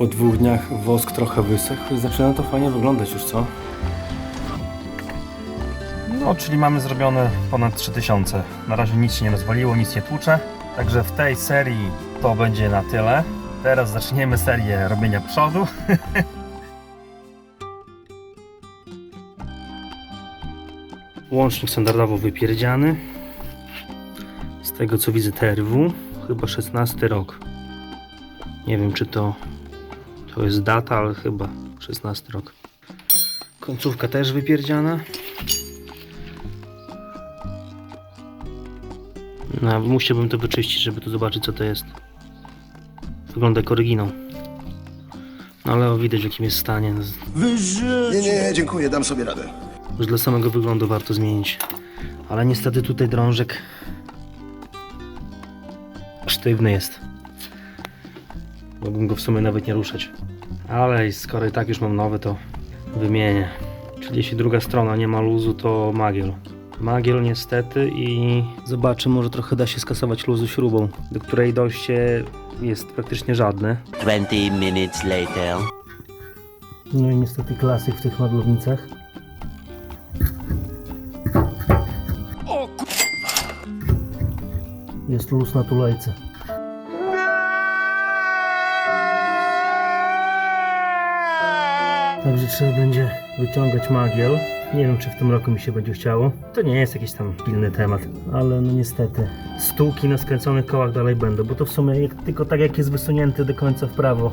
Po dwóch dniach wosk trochę wysechł i zaczyna to fajnie wyglądać już, co? No, czyli mamy zrobione ponad 3000. Na razie nic się nie rozwaliło, nic nie tłucze. Także w tej serii to będzie na tyle. Teraz zaczniemy serię robienia przodu. Łącznik standardowo wypierdziany. Z tego co widzę TRW, chyba 16 rok. Nie wiem czy to, to jest data, ale chyba 16 rok. Końcówka też wypierdziana. No, musiałbym to wyczyścić, żeby tu zobaczyć co to jest. Wygląda jak oryginał. No ale widać w jakim jest stanie. Nie, nie, dziękuję, dam sobie radę. Już dla samego wyglądu warto zmienić. Ale niestety tutaj drążek sztywny jest. Mógłbym go w sumie nawet nie ruszać. Ale skoro i tak już mam nowy, to wymienię. Czyli jeśli druga strona nie ma luzu, to magiel. Magiel niestety i zobaczę, może trochę da się skasować luzu śrubą, do której dojście jest praktycznie żadne. 20 minutes later. No i niestety klasyk w tych maglownicach. Jest luz na tulejce. Także trzeba będzie wyciągać magiel. Nie wiem, czy w tym roku mi się będzie chciało. To nie jest jakiś tam pilny temat, ale no niestety. Stółki na skręconych kołach dalej będą, bo to w sumie tylko tak jak jest wysunięty do końca w prawo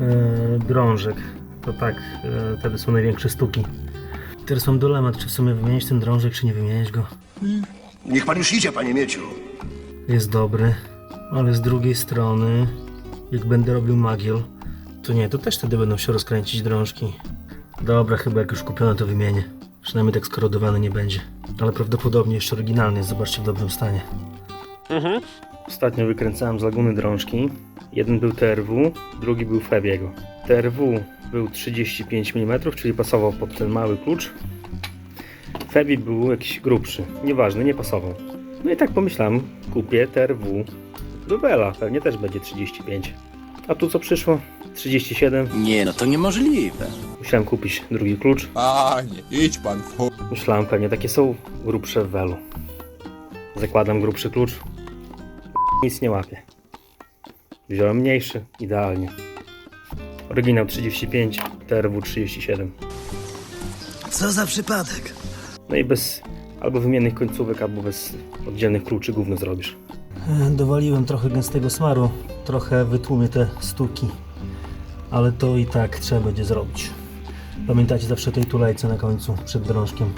e, drążek, to tak, e, wtedy są największe stuki. Teraz mam dylemat, czy w sumie wymienić ten drążek, czy nie wymieniać go. Niech pan już idzie, panie Mieciu. Jest dobry, ale z drugiej strony, jak będę robił magiel, to nie, to też wtedy będą się rozkręcić drążki. Dobra, chyba jak już kupione, to wymienię. Przynajmniej tak skorodowany nie będzie. Ale prawdopodobnie jeszcze oryginalnie, zobaczcie w dobrym stanie. Ostatnio wykręcałem z laguny drążki. Jeden był TRW, drugi był Febiego. TRW był 35 mm, czyli pasował pod ten mały klucz. Febi był jakiś grubszy, nieważne, nie pasował. No i tak pomyślałem, kupię TRW Dubela, pewnie też będzie 35. A tu co przyszło? 37. Nie, no to niemożliwe. Musiałem kupić drugi klucz. Panie, idź pan w chuj. Myślałem, pewnie takie są grubsze w welu. Zakładam grubszy klucz. Nic nie łapie. Wziąłem mniejszy, idealnie. Oryginał 35, TRW 37. Co za przypadek? No i bez albo wymiennych końcówek, albo bez oddzielnych kluczy gówno zrobisz. Dowaliłem trochę gęstego smaru, trochę wytłumię te stuki, ale to i tak trzeba będzie zrobić. Pamiętajcie zawsze o tej tulejce na końcu, przed drążkiem.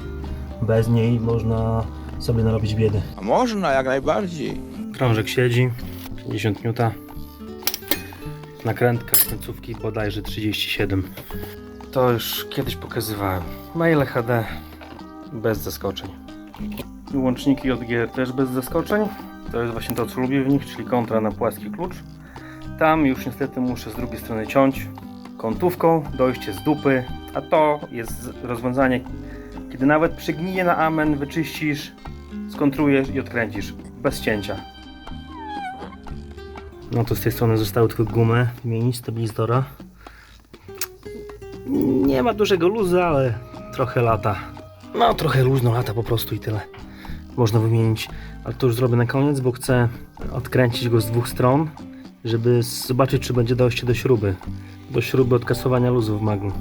Bez niej można sobie narobić biedy. A można, jak najbardziej. Drążek siedzi, 50 N. Nakrętka z końcówki bodajże 37. To już kiedyś pokazywałem. Maile HD bez zaskoczeń. Łączniki JGR też bez zaskoczeń. To jest właśnie to co lubię w nich, czyli kontra na płaski klucz. Tam już niestety muszę z drugiej strony ciąć kątówką, dojście z dupy, a to jest rozwiązanie, kiedy nawet przygnije na amen, wyczyścisz, skontrujesz i odkręcisz bez cięcia. No to z tej strony zostały tylko gumę wymienić, stabilizatora. Nie ma dużego luzu, ale trochę lata. No trochę luźno lata po prostu i tyle. Można wymienić, ale to już zrobię na koniec, bo chcę odkręcić go z dwóch stron, żeby zobaczyć czy będzie dojście do śruby. Do śruby od kasowania luzu w maglu.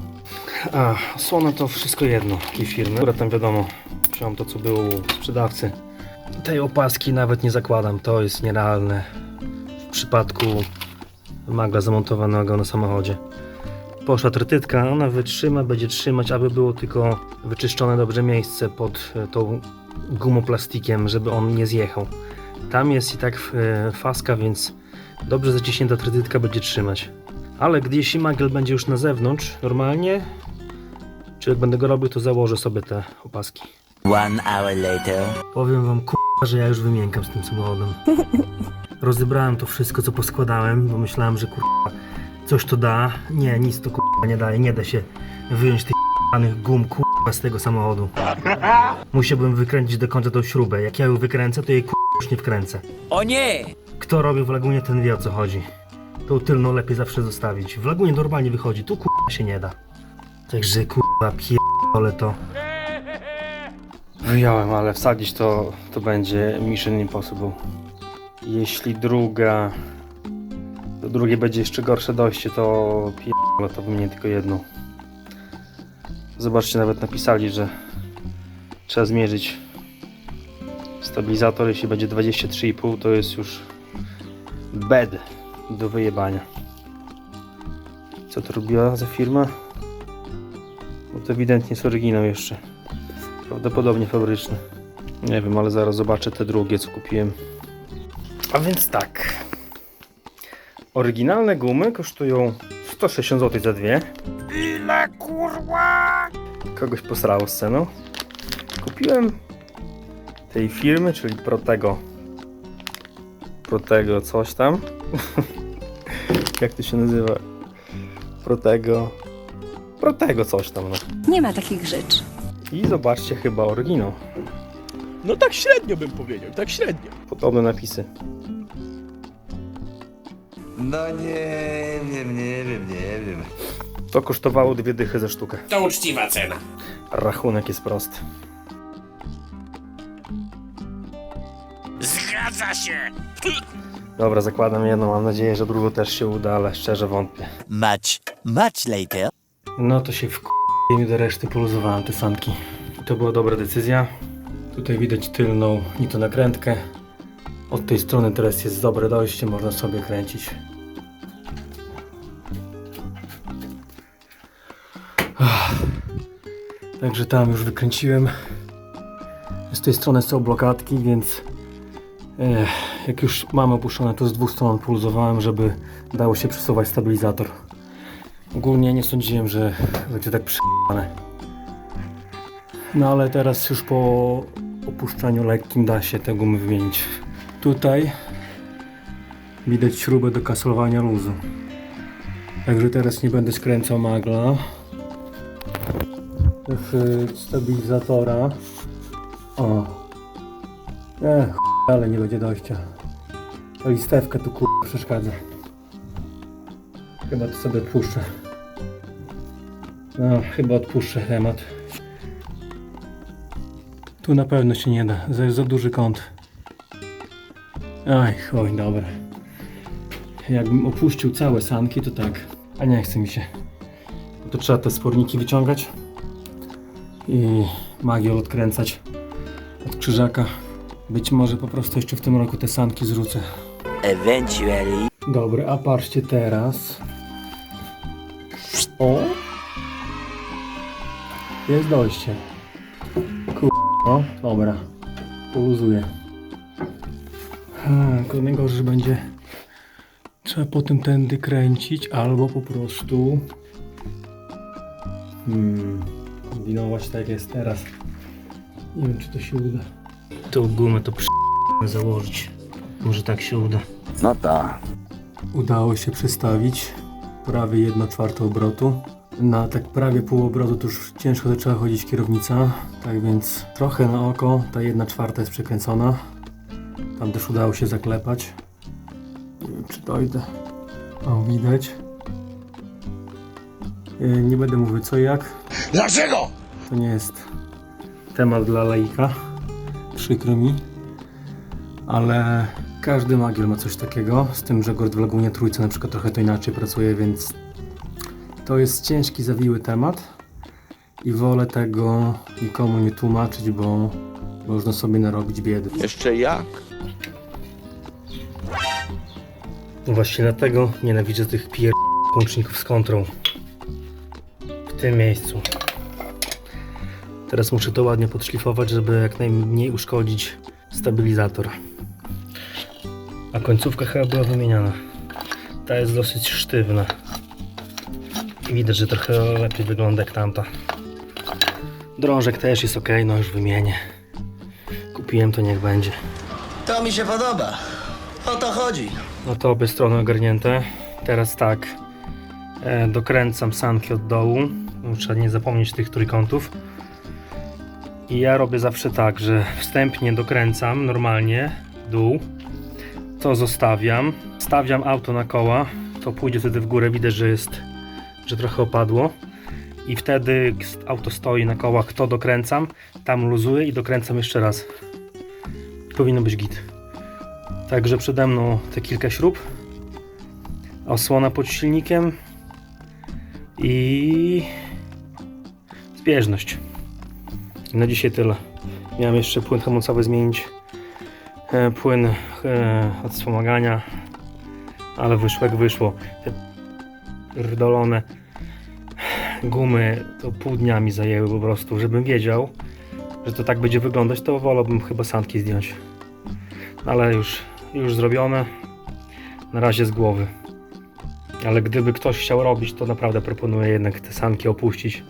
A, osłona to wszystko jedno tej firmy. Akurat tam wiadomo, wziąłem to co było u sprzedawcy. Tej opaski nawet nie zakładam, to jest nierealne w przypadku magla zamontowanego na samochodzie. Poszła trytytka, ona wytrzyma, będzie trzymać, aby było tylko wyczyszczone dobrze miejsce pod e, tą gumoplastikiem, żeby on nie zjechał. Tam jest i tak e, faska, więc dobrze zaciśnięta trytytka będzie trzymać. Ale gdy jeśli magiel będzie już na zewnątrz, normalnie, czy jak będę go robił, to założę sobie te opaski. One hour later. Powiem wam k***a, że ja już wymiękam z tym samochodem. Rozebrałem to wszystko, co poskładałem, bo myślałem, że k***a, coś to da. Nie, nic to k***a nie daje. Nie da się wyjąć tych k***anych gum k***a z tego samochodu. Musiałbym wykręcić do końca tą śrubę. Jak ja ją wykręcę, to jej k***a już nie wkręcę. O nie! Kto robił w lagunie, ten wie o co chodzi. Tą tylną lepiej zawsze zostawić. W lagunie normalnie wychodzi, tu kurwa się nie da. Także kurwa pierdolę to. Wyjąłem, ale wsadzić to, to będzie Mission Impossible. Jeśli druga... Do drugiej będzie jeszcze gorsze dojście, to pierdolę, to wymienię tylko jedną. Zobaczcie, nawet napisali, że trzeba zmierzyć stabilizator, jeśli będzie 23,5 to jest już bed do wyjebania. Co to robiła za firma? Bo to ewidentnie jest oryginał jeszcze. Prawdopodobnie fabryczny. Nie wiem, ale zaraz zobaczę te drugie, co kupiłem. A więc tak. Oryginalne gumy kosztują 160 zł za dwie. Ile kurwa? Kogoś posrało z ceną. Kupiłem tej firmy, czyli Protego. Protego coś tam. Jak to się nazywa? Protego. Protego coś tam, no. Nie ma takich rzeczy. I zobaczcie chyba oryginał. No tak średnio bym powiedział, tak średnio. Podobne napisy. No nie wiem, nie wiem, nie wiem. To kosztowało dwie dychy za sztukę. To uczciwa cena. Rachunek jest prosty. Zgadza się! Dobra, zakładam jedną, mam nadzieję, że drugą też się uda, ale szczerze wątpię. Much, much later. No to się w mi do reszty poluzowałem te sanki. To była dobra decyzja. Tutaj widać tylną nakrętkę. Od tej strony teraz jest dobre dojście, można sobie kręcić. Także tam już wykręciłem. Z tej strony są blokadki, więc jak już mamy opuszczone, to z dwóch stron puluzowałem, żeby dało się przesuwać stabilizator. Ogólnie nie sądziłem, że będzie tak przyjemne. No ale teraz już po opuszczaniu lekkim da się te gumy wymienić. Tutaj widać śrubę do kasowania luzu. Także teraz nie będę skręcał magla. Z stabilizatora. O. Ech, ale nie będzie dojścia. To listewka tu kur... przeszkadza. Chyba to sobie odpuszczę. No, chyba odpuszczę temat. Tu na pewno się nie da, za, za duży kąt. Aj, chuj, dobra. Jakbym opuścił całe sanki, to tak. A nie chce mi się. To trzeba te sporniki wyciągać i magią odkręcać od krzyżaka. Być może po prostu jeszcze w tym roku te sanki zrzucę. Eventually. Dobra, a patrzcie teraz. O! Jest dojście. Kur... O, dobra. Poluzuję. Tylko najgorzej, że będzie trzeba potem tędy kręcić, albo po prostu hmm, kombinować tak jak jest teraz. Nie wiem, czy to się uda. Tą gumę to przy... założyć. Może tak się uda. No tak. Udało się przestawić prawie 1 czwartą obrotu. Na tak prawie pół obrotu to już ciężko zaczęła chodzić kierownica, tak więc trochę na oko ta 1 czwarta jest przekręcona. Tam też udało się zaklepać. Nie wiem czy dojdę. O, widać. Yy, Nie będę mówił co i jak. Dlaczego? To nie jest temat dla laika. Przykro mi. Ale każdy magiel ma coś takiego. Z tym, że Gord w Lagunie Trójce na przykład trochę to inaczej pracuje, więc to jest ciężki, zawiły temat. I wolę tego nikomu nie tłumaczyć, bo można sobie narobić biedy. Jeszcze jak? Właśnie dlatego nienawidzę tych pier... łączników z kontrą. W tym miejscu. Teraz muszę to ładnie podszlifować, żeby jak najmniej uszkodzić stabilizator. A końcówka chyba była wymieniana. Ta jest dosyć sztywna. I widać, że trochę lepiej wygląda jak tamta. Drążek też jest ok, no już wymienię. Kupiłem to niech będzie. To mi się podoba. O to chodzi. No to obie strony ogarnięte. Teraz tak. E, dokręcam sanki od dołu. Trzeba nie zapomnieć tych trójkątów. I ja robię zawsze tak, że wstępnie dokręcam normalnie dół. To zostawiam. Stawiam auto na koła. to pójdzie wtedy w górę, widać, że jest, że trochę opadło. I wtedy auto stoi na kołach, to dokręcam, tam luzuję i dokręcam jeszcze raz. Powinno być git. Także przede mną te kilka śrub, osłona pod silnikiem i zbieżność. Na dzisiaj tyle. Miałem jeszcze płyn hamulcowy zmienić, e, płyn e, od wspomagania, ale wyszło jak wyszło. Te rdolone gumy to pół dnia mi zajęły po prostu, żebym wiedział, że to tak będzie wyglądać, to wolałbym chyba sandki zdjąć. Ale już, już zrobione. Na razie z głowy. Ale gdyby ktoś chciał robić, to naprawdę proponuję jednak te sanki opuścić.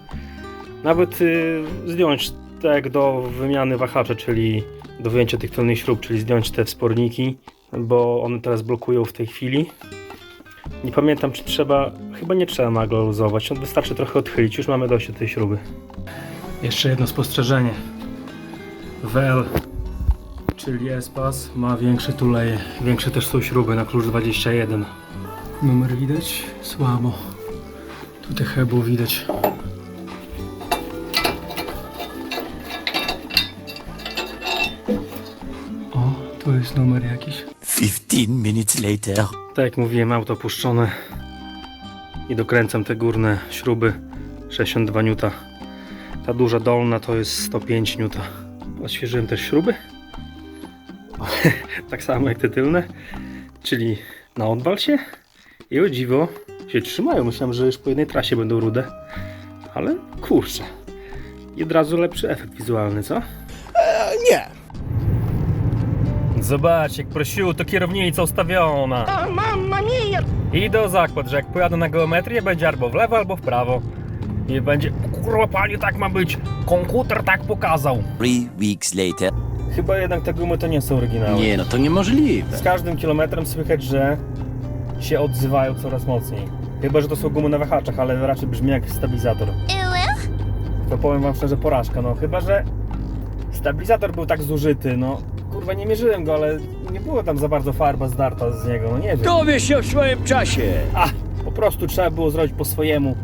Nawet y, zdjąć tak do wymiany wahacza, czyli do wyjęcia tych tylnych śrub, czyli zdjąć te wsporniki, bo one teraz blokują w tej chwili. Nie pamiętam, czy trzeba. Chyba nie trzeba luzować. No, wystarczy trochę odchylić. Już mamy dość tej śruby. Jeszcze jedno spostrzeżenie. WL, czyli Espas, ma większe tuleje. Większe też są śruby na klucz 21. Numer widać? Słabo. Tutaj chyba widać. Minutes later. Tak jak mówiłem, auto puszczone i dokręcam te górne śruby 62 N. Ta duża dolna to jest 105 N. Odświeżyłem też śruby. tak samo jak te tylne, czyli na odwal się i o dziwo się trzymają. Myślałem, że już po jednej trasie będą rude, ale kurczę. I od razu lepszy efekt wizualny, co? Nie. Zobacz, jak prosiło, to kierownica ustawiona. A, mamma mia! I do zakład, że jak pojadę na geometrię, będzie albo w lewo, albo w prawo. I będzie, kurwa panie, tak ma być. Komputer tak pokazał. Three weeks later. Chyba jednak te gumy to nie są oryginalne. Nie, no to niemożliwe. Z każdym kilometrem słychać, że się odzywają coraz mocniej. Chyba, że to są gumy na wahaczach, ale raczej brzmi jak stabilizator. To powiem wam szczerze, porażka, no. Chyba, że stabilizator był tak zużyty, no. Kurwa, nie mierzyłem go, ale nie było tam za bardzo farba zdarta z niego, no nie wiem. Dowie się w swoim czasie. A, po prostu trzeba było zrobić po swojemu.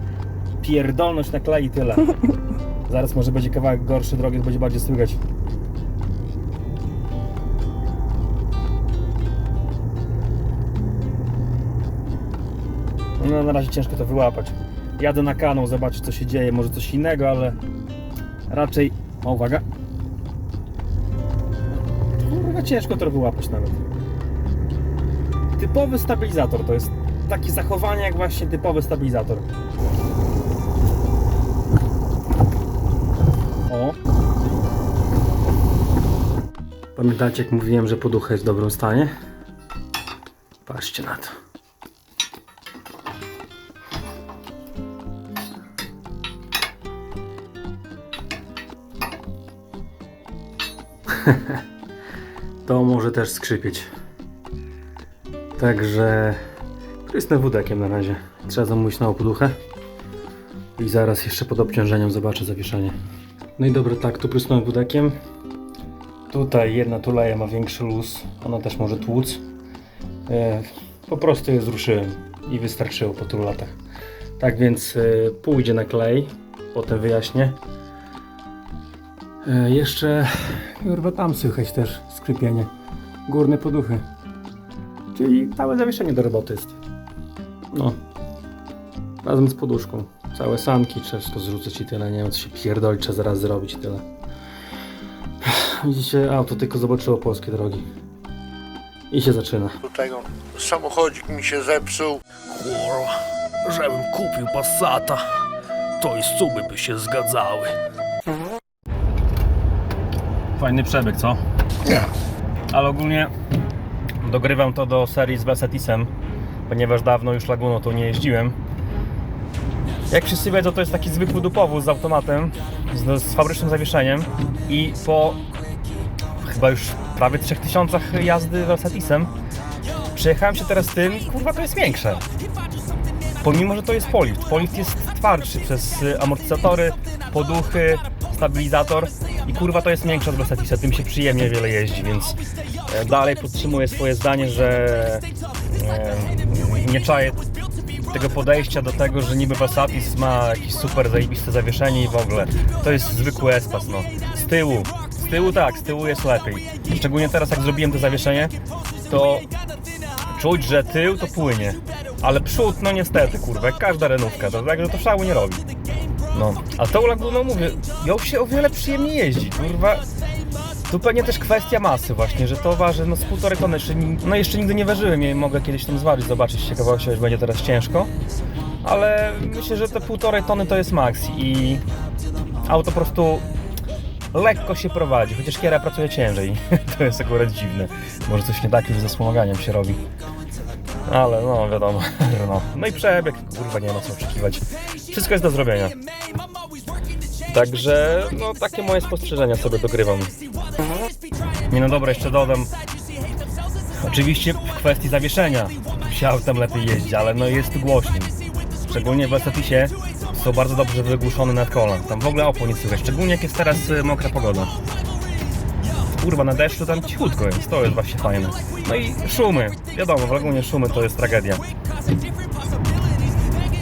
Pierdolność na klej i tyle. Zaraz może będzie kawałek gorszy drogi, to będzie bardziej słychać. No na razie ciężko to wyłapać. Jadę na kanał, zobaczyć co się dzieje, może coś innego, ale raczej... O, uwaga. Kurwa, ciężko to wyłapać nawet. Typowy stabilizator to jest takie zachowanie jak właśnie typowy stabilizator. O. Pamiętacie jak mówiłem, że poducha jest w dobrym stanie? Patrzcie na to. to może też skrzypieć. Także prysnę wódekiem na razie. Trzeba zamówić nową poduchę. I zaraz jeszcze pod obciążeniem zobaczę zawieszenie. No i dobra, tak, tu prysnąłem wódekiem. Tutaj jedna tuleja ma większy luz, ona też może tłuc. E, po prostu je zruszyłem i wystarczyło po tylu latach. Tak więc e, pójdzie na klej, potem wyjaśnię. E, jeszcze, kurwa tam słychać też skrypienie. Górne poduchy. Czyli całe zawieszenie do roboty jest. No. Razem z poduszką. Całe sanki, trzeba wszystko zrzucać i tyle. Nie wiem co się pierdoli, trzeba zaraz zrobić i tyle. Widzicie, auto tylko zobaczyło polskie drogi. I się zaczyna. tego samochodzik mi się zepsuł. Kurwa, żebym kupił Passata, to i suby by się zgadzały. Fajny przebieg, co? Nie. Ale ogólnie dogrywam to do serii z Versatisem, ponieważ dawno już Laguną tu nie jeździłem. Jak wszyscy wiedzą, to jest taki zwykły dupowóz z automatem, z, z fabrycznym zawieszeniem i po chyba już prawie 3000 jazdy Versatisem przejechałem się teraz tym kurwa to jest większe. Pomimo, że to jest polift. Polift jest twardszy przez amortyzatory, poduchy, stabilizator i kurwa to jest większe od Versatisa, tym się przyjemnie wiele jeździ, więc e, dalej podtrzymuję swoje zdanie, że e, nie czaję tego podejścia do tego, że niby Passatis ma jakieś super zajebiste zawieszenie i w ogóle. To jest zwykły espas, no. Z tyłu, z tyłu tak, z tyłu jest lepiej. Szczególnie teraz jak zrobiłem to zawieszenie, to czuć, że tył to płynie. Ale przód, no niestety, kurwa, każda renówka, to tak, że to szału nie robi. No, a tą laguną mówię, ją się o wiele przyjemniej jeździ, kurwa. Tu pewnie też kwestia masy właśnie, że to waży no z półtorej tony, jeszcze, no jeszcze nigdy nie ważyłem jej, mogę kiedyś tam zważyć, zobaczyć ciekawości, choć będzie teraz ciężko. Ale myślę, że te półtorej tony to jest maks i auto po prostu lekko się prowadzi, chociaż kiera pracuje ciężej. to jest akurat dziwne. Może coś nie tak już ze wspomaganiem się robi. Ale no wiadomo, no. no i przebieg, kurwa nie ma co oczekiwać. Wszystko jest do zrobienia. Także no takie moje spostrzeżenia sobie dogrywam. Nie no dobra, jeszcze dodam. Oczywiście w kwestii zawieszenia się autem lepiej jeździ, ale no jest głośniej. Szczególnie w Estetisie są bardzo dobrze wygłuszone nad kolan. Tam w ogóle opór nie słychać, szczególnie jak jest teraz y, mokra pogoda. Kurwa, na deszczu tam cichutko jest, to jest właśnie fajne. No i szumy, wiadomo, w Lagunie szumy to jest tragedia.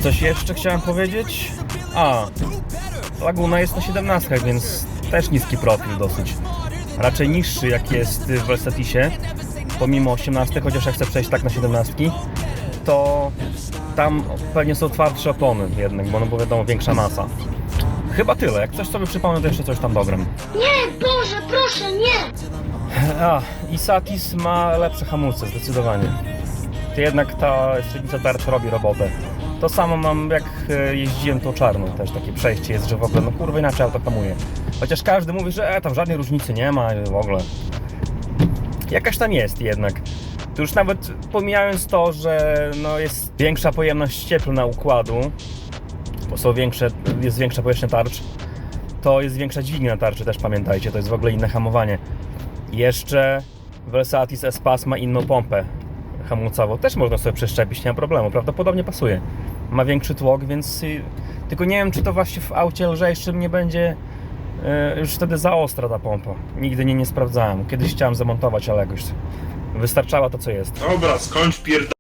Coś jeszcze chciałem powiedzieć? A, Laguna jest na 17, więc też niski profil dosyć. Raczej niższy jak jest w Estetisie, pomimo 18, chociaż ja chcę przejść tak na 17, to tam pewnie są twardsze opony jednak, bo no bo wiadomo, większa masa. Chyba tyle, jak coś sobie przypomnę, to jeszcze coś tam dogram. Nie, Boże, proszę, nie! A, i Satis ma lepsze hamulce, zdecydowanie. To jednak ta średnica tarcz robi robotę. To samo mam jak e, jeździłem tą czarną, też takie przejście jest, że w ogóle, no kurwa inaczej auto hamuje. Chociaż każdy mówi, że e, tam żadnej różnicy nie ma w ogóle. Jakaś tam jest jednak. To już nawet pomijając to, że no, jest większa pojemność cieplna układu, są większe, jest większa powierzchnia tarcz, to jest większa dźwignia tarczy też pamiętajcie, to jest w ogóle inne hamowanie. Jeszcze Versatis S-Pass ma inną pompę hamulcową. Też można sobie przeszczepić, nie ma problemu. Prawdopodobnie pasuje. Ma większy tłok, więc y, tylko nie wiem, czy to właśnie w aucie lżejszym nie będzie y, już wtedy za ostra ta pompa. Nigdy nie, nie sprawdzałem. Kiedyś chciałem zamontować, ale jakoś wystarczała to, co jest. Dobra, skończ pierd...